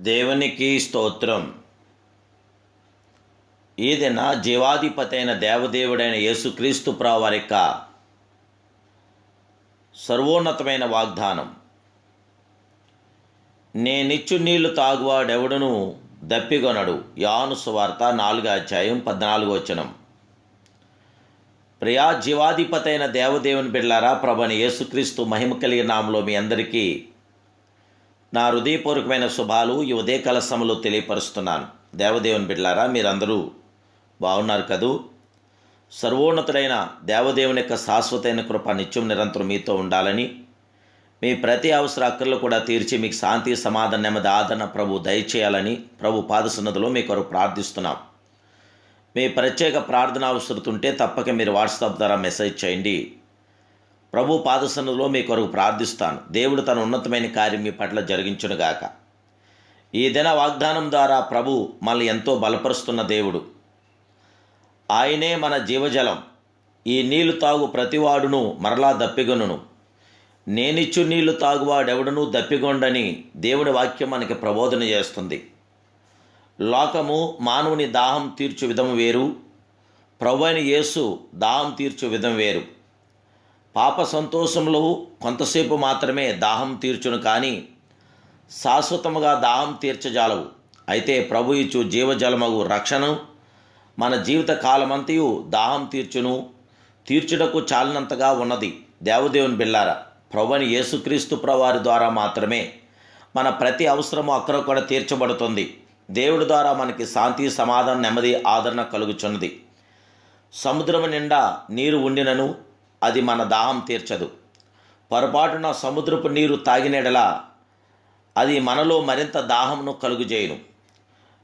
దేవునికి స్తోత్రం. ఈ దిన దేవదేవుడైన యేసుక్రీస్తు ప్రావారిక సర్వోన్నతమైన వాగ్దానం. నేనిచ్చు నీళ్ళు తాగువాడెవడును దప్పిగొనడు యాను సువార్త నాలుగో అధ్యాయం పద్నాలుగో వచనం. ప్రియా జీవాధిపతైన దేవదేవుని బిడ్లారా ప్రభని యేసుక్రీస్తు మహిమ కలిగిన నామలో మీ అందరికీ నా హృదయపూర్వకమైన శుభాలు ఈ ఉదయకాల సమయంలో తెలియపరుస్తున్నాను. దేవదేవుని బిడ్లారా మీరందరూ బాగున్నారు కదూ? సర్వోన్నతుడైన దేవదేవుని యొక్క శాశ్వతైన కృప నిత్యం నిరంతరం మీతో ఉండాలని మీ ప్రతి అవసర అక్కర్లు కూడా తీర్చి మీకు శాంతి సమాధానం నెమ్మది ఆదరణ ప్రభు దయచేయాలని ప్రభు పాదసన్నదిలో మీ కొరకు ప్రార్థిస్తున్నాం. మీ ప్రత్యేక ప్రార్థన అవసరం ఉంటే తప్పక మీరు వాట్సాప్ ద్వారా మెసేజ్ చేయండి. ప్రభు పాదసన్నలో మీ కొరకు ప్రార్థిస్తాను. దేవుడు తన ఉన్నతమైన కార్యం మీ పట్ల జరిగించునుగాక ఈ దిన వాగ్దానం ద్వారా ప్రభు మనల్ని ఎంతో బలపరుస్తున్న దేవుడు. ఆయనే మన జీవజలం. ఈ నీళ్ళు తాగు ప్రతివాడును మరలా దప్పిగొనును నేనిచ్చు నీళ్ళు తాగువాడెవడును దప్పిగొండని దేవుని వాక్యం మనకి ప్రబోధన చేస్తుంది. లోకము మానవుని దాహం తీర్చు విధం వేరు. ప్రభు అయిన యేసు దాహం తీర్చు విధం వేరు. పాప సంతోషంలో కొంతసేపు మాత్రమే దాహం తీర్చును కానీ శాశ్వతముగా దాహం తీర్చజాలవు. అయితే ప్రభు ఇచ్చు జీవజలమగు రక్షణ. మన జీవిత కాలమంతయు దాహం తీర్చును. తీర్చుటకు చాలినంతగా ఉన్నది. దేవదేవుని బిల్లారా ప్రభుని యేసుక్రీస్తు ప్రవారి ద్వారా మాత్రమే మన ప్రతి అవసరము అక్కడ కూడా తీర్చబడుతుంది. దేవుడి ద్వారా మనకి శాంతి సమాధానం నెమ్మది ఆదరణ కలుగుచున్నది. సముద్రము నిండా నీరు ఉండినను. అది మన దాహం తీర్చదు. పొరపాటున సముద్రపు నీరు తాగినెడలా అది మనలో మరింత దాహమును కలుగుజేయును.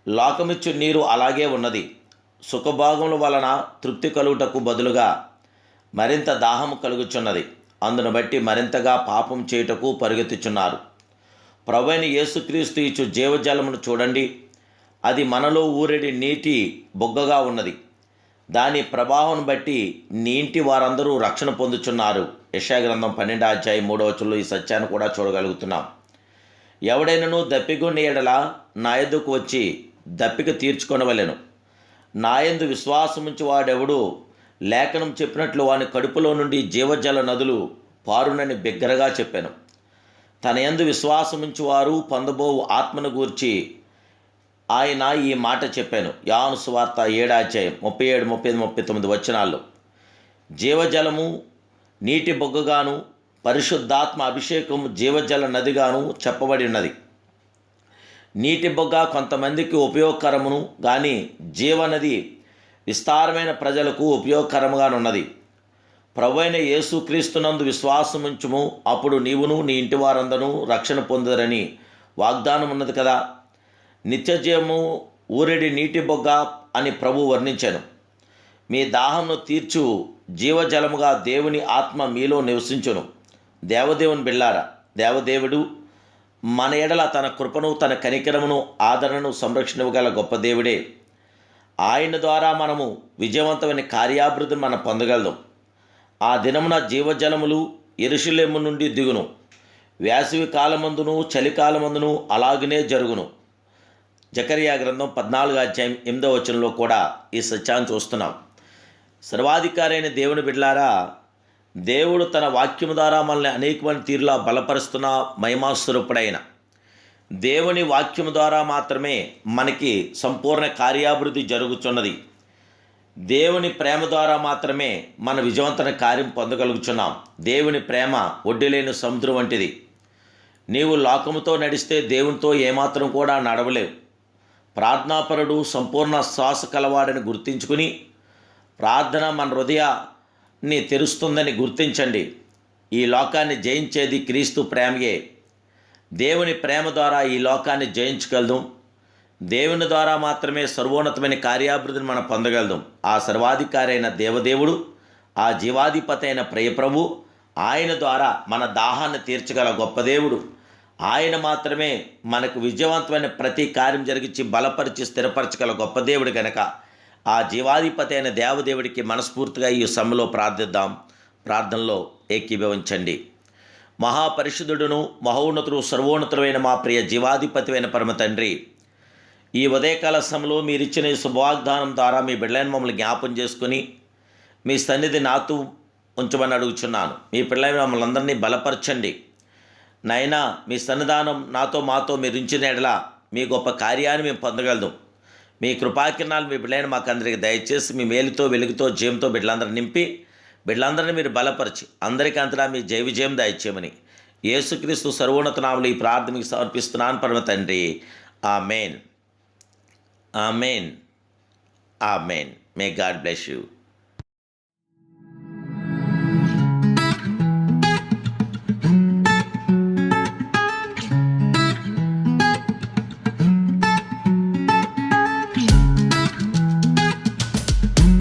లోకమిచ్చు నీరు అలాగే ఉన్నది. సుఖభాగముల వలన తృప్తి కలుగుటకు బదులుగా మరింత దాహము కలుగుచున్నది. అందును బట్టి మరింతగా పాపం చేయుటకు పరుగెత్తుచున్నారు. ప్రవైన యేసుక్రీస్తు ఇచ్చు జీవజలమును చూడండి. అది మనలో ఊరెడి నీటి బొగ్గగా ఉన్నది. దాని ప్రభావం బట్టి నీ ఇంటి వారందరూ రక్షణ పొందుచున్నారు. యశాగ్రంథం పన్నెండు అధ్యాయం మూడవచంలో ఈ సత్యాన్ని కూడా చూడగలుగుతున్నాం. ఎవడైనను దప్పిగొని ఎడల నా ఎద్దుకు వచ్చి దప్పిక తీర్చుకొనవలెను. నాయందు విశ్వాసముంచి వాడెవడు లేఖనం చెప్పినట్లు వాని కడుపులో నుండి జీవజల నదులు పారునని బిగ్గరగా చెప్పాను. తన ఎందు విశ్వాసముంచి వారు పొందబోవు ఆత్మను గూర్చి ఆయన ఈ మాట చెప్పాను. యాను సువార్త ఏడాధ్యాయం ముప్పై ఏడు ముప్పై ముప్పై తొమ్మిది వచనాల్లో. జీవజలము నీటి బొగ్గగాను పరిశుద్ధాత్మ అభిషేకము జీవజల నదిగాను చెప్పబడి ఉన్నది. నీటి బొగ్గ కొంతమందికి ఉపయోగకరమును కానీ జీవనది విస్తారమైన ప్రజలకు ఉపయోగకరముగానున్నది. ప్రవైన యేసుక్రీస్తునందు విశ్వాసముంచుము అప్పుడు నీవును నీ ఇంటి వారందరూ రక్షణ పొందరని వాగ్దానం ఉన్నది కదా. నిత్యజయము ఊరెడి నీటి బొగ్గ అని ప్రభు వర్ణించాను. మీ దాహంను తీర్చు జీవజలముగా దేవుని ఆత్మ మీలో నివసించును. దేవదేవుని బిళ్ళారా దేవదేవుడు మన ఎడల తన కృపను తన కనికరమును ఆదరణను సంరక్షణగల గొప్ప దేవుడే. ఆయన ద్వారా మనము విజయవంతమైన కార్యాభివృద్ధిని మనం పొందగలం ఆ దినమున జీవజలములు ఎరుషులేము నుండి దిగును. వేసవి కాలమందును చలికాలమందును అలాగనే జరుగును. జకరియా గ్రంథం పద్నాలుగు అధ్యాయం ఎనిమిదో వచనంలో కూడా ఈ సత్యాన్ని చూస్తున్నాం. సర్వాధికారైన దేవుని బిడ్లారా దేవుడు తన వాక్యము ద్వారా మనల్ని అనేకమైన తీరులా బలపరుస్తున్న మహిమాస్వరూపుడైన దేవుని వాక్యము ద్వారా మాత్రమే మనకి సంపూర్ణ కార్యాభివృద్ధి జరుగుతున్నది దేవుని ప్రేమ ద్వారా మాత్రమే మన విజయవంతమైన కార్యం పొందగలుగుతున్నాం దేవుని ప్రేమ ఒడ్డులేని సముద్రం వంటిది. నీవు లోకముతో నడిస్తే దేవునితో ఏమాత్రం కూడా నడవలేవు. ప్రార్థనాపరుడు సంపూర్ణ శ్వాస కలవాడని గుర్తించుకుని ప్రార్థన మన హృదయాన్ని తెరుస్తుందని గుర్తించండి. ఈ లోకాన్ని జయించేది క్రీస్తు ప్రేమయే. దేవుని ప్రేమ ద్వారా ఈ లోకాన్ని జయించగలదాం. దేవుని ద్వారా మాత్రమే సర్వోన్నతమైన కార్యాభివృద్ధిని మనం పొందగలదాం. ఆ సర్వాధికారి అయిన దేవదేవుడు ఆ జీవాధిపతి అయిన ప్రియప్రభు ఆయన ద్వారా మన దాహాన్ని తీర్చగల గొప్ప దేవుడు. ఆయన మాత్రమే మనకు విజయవంతమైన ప్రతి కార్యం జరిగించి బలపరిచి స్థిరపరచగల గొప్ప దేవుడు గనక ఆ జీవాధిపతి అయిన దేవదేవుడికి మనస్ఫూర్తిగా ఈ సమయంలో ప్రార్థిద్దాం. ప్రార్థనలో ఏకీభవించండి. మహాపరిశుద్ధుడును మహోన్నతుడు సర్వోన్నతుడైన మా ప్రియ జీవాధిపతివైన పరమ తండ్రి ఈ ఉదయకాల సమయంలో మీరిచ్చిన ఈ శుభవాగ్దానం ద్వారా మీ బిడ్డలైన మమ్మల్ని జ్ఞాపం చేసుకుని మీ సన్నిధి నాతో ఉంచమని అడుగుచున్నాను. మీ పిల్లలు మమ్మల్ని అందరినీ బలపరచండి. నైనా మీ సన్నిధానం నాతో మాతో మీరు ఉంచిన ఎడల మీ గొప్ప కార్యాన్ని మేము పొందగలదు. మీ కృపాకిరణాలు మీ బిడ్డలైన మాకు అందరికి దయచేసి మీ మేలుతో వెలుగుతో జయంతో బిడ్డలందరూ నింపి బిడ్డలందరినీ మీరు బలపరిచి అందరికీ అంతటా మీ జయ విజయం దయచేయమని యేసుక్రీస్తు సర్వోన్నత నాములు ఈ ప్రార్థనకి సమర్పిస్తున్నాను పరమ తండ్రి. ఆ మెయిన్ ఆ మెయిన్ ఆ main may God bless you